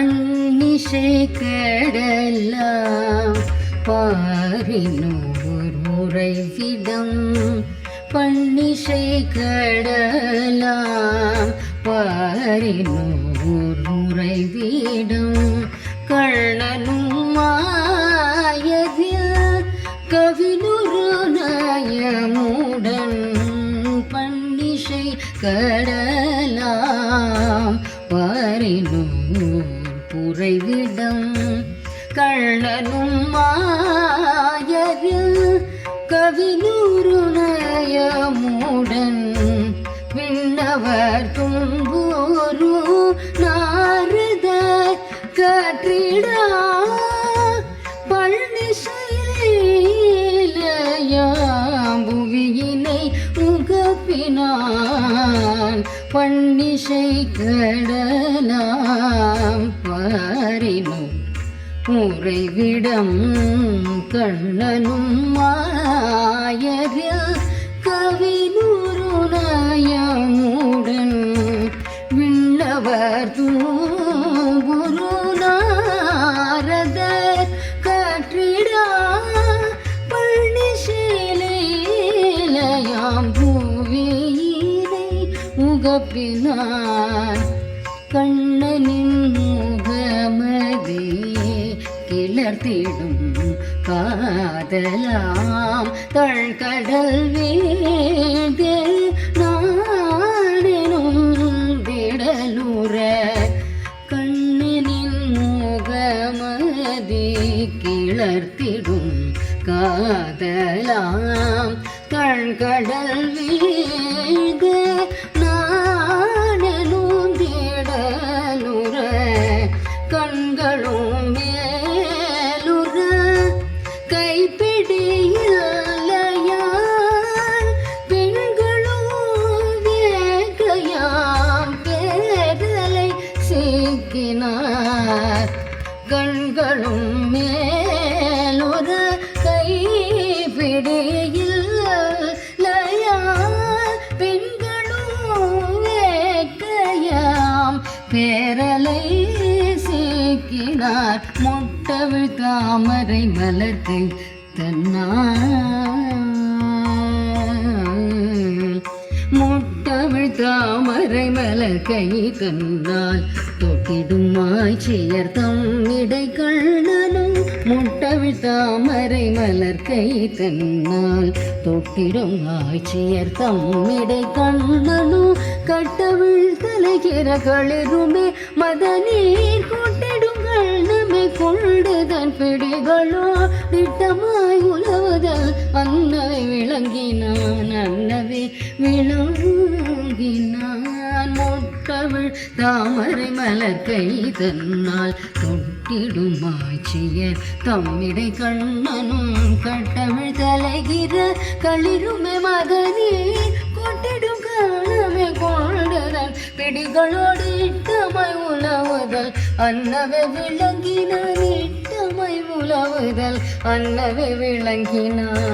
பன்னிசை கடலாம். பாரினோர் உறைவிடம் பன்னிசை கடலாம். பாரினோர் உறைவிடம் கண்ணனும் மாயதில் கவினுரு நயமுடன் பன்னிசை கடலாம். பாரினோர் புரைவிடம் கண்ணனும் மாயதில் கவினூரு நயமுடன் விண்ணவர் தும் உகப்பினான் பன்னிசை கடலாம் பாரினும் உறைவிடம் கண்ணனும் மாயரில் கவினும். முகப்பினான் கண்ணனின் முகமதே கிளர்த்திடும் காதலாம். தழ்கடல் வேதே நாடெனும் விடலுற கண்ணனின் முகமதி கிளர்த்திடும் காதலாம். கண்கடல் வீழ்க சிக்கினார். கண்களும் மேலுற கைப்பிடியில்லையால் பெண்களும் வேகையாம் பேரலை சீக்கினார். முட்டவிழ் தாமரை மலர்கை தன்னார். தாமரை கை தந்தால் தொட்டிடும் ஆய்ச்சியர் தம் இடை கண்ணனும் முட்டவிழ் தாமரை கை தன்னால் தொட்டிடும் ஆய்ச்சியர் தம் இடை கண்ணனும் கட்டவிழ் தலைகிற களிருமே மதநீர் கொட்டிடும் கண்ணமை கொண்டுதன் பிடிகளோ திட்டமாய் உலவுதல் அன்னவை விளங்கினான் அன்னவே விளங்கும். அவள் தாமரை மலர் கை தன்னால் தொட்டிடுமாச்சியர் தம்மிடை கண்ணனும் கட்டமிழ் கலைகிற களிருமை மகனே கொட்டிடும் காலமே கொண்டதன் பிடிகளோடு இட்டமை உலவுதல். அன்னவை விளங்கினான் இட்டமை உலவுதல். அன்னவை விளங்கினான்